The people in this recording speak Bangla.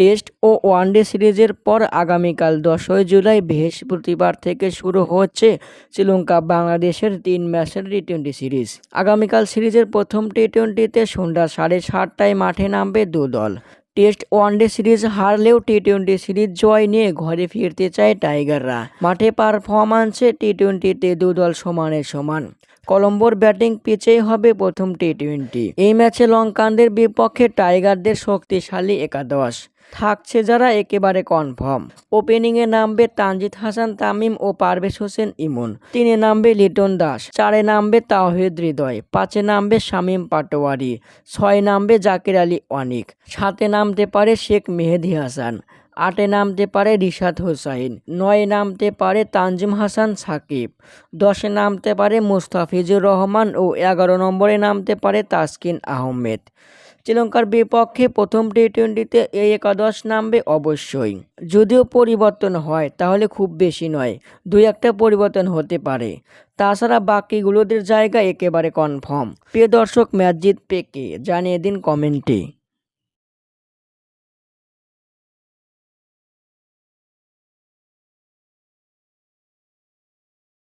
টেস্ট ও ওয়ানডে সিরিজের পর আগামীকাল দশই জুলাই বৃহস্পতিবার থেকে শুরু হচ্ছে শ্রীলঙ্কা বাংলাদেশের তিন ম্যাচের টি টোয়েন্টি সিরিজ। আগামীকাল সিরিজের প্রথম টি টোয়েন্টিতে সন্ধ্যা সাড়ে সাতটায় মাঠে নামবে দু দল। টেস্ট ওয়ানডে সিরিজ হারলেও টি টোয়েন্টি সিরিজ জয় নিয়ে ঘরে ফিরতে চায় টাইগাররা। মাঠে পারফরম্যান্সে টি টোয়েন্টিতে দু দল সমানে সমান। কলম্বোর ব্যাটিং পিচেই হবে প্রথম টি টোয়েন্টি এই ম্যাচে লঙ্কানদের বিপক্ষে টাইগারদের শক্তিশালী একাদশ। থাকছে যারা একেবারে কনফার্ম ওপেনিংয়ে নামবে তানজিদ হাসান, তামিম ও পারভেজ হোসেন ইমন। তিনে নামবে লিটন দাস, চারে নামবে তাওহিদ হৃদয়, পাঁচে নামবে শামীম পাটোয়ারি, ছয় নামবে জাকির আলী অনিক, সাতে নামতে পারে শেখ মেহেদি হাসান। আটে নামতে পারে রিশাদ হোসাইন, নয় নামতে পারে তানজিম হাসান সাকিব, দশে নামতে পারে মুস্তাফিজুর রহমান ও এগারো নম্বরে নামতে পারে তাসকিন আহমেদ। শ্রীলঙ্কার বিপক্ষে প্রথম টি টোয়েন্টিতে এই একাদশ নামবে অবশ্যই। যদিও পরিবর্তন হয়, তাহলে খুব বেশি নয়, দুই একটা পরিবর্তন হতে পারে। তাছাড়া বাকিগুলোদের জায়গা একেবারে কনফার্ম। প্রিয় দর্শক, ম্যাচ জিতবে কে? জানিয়ে দিন কমেন্টে।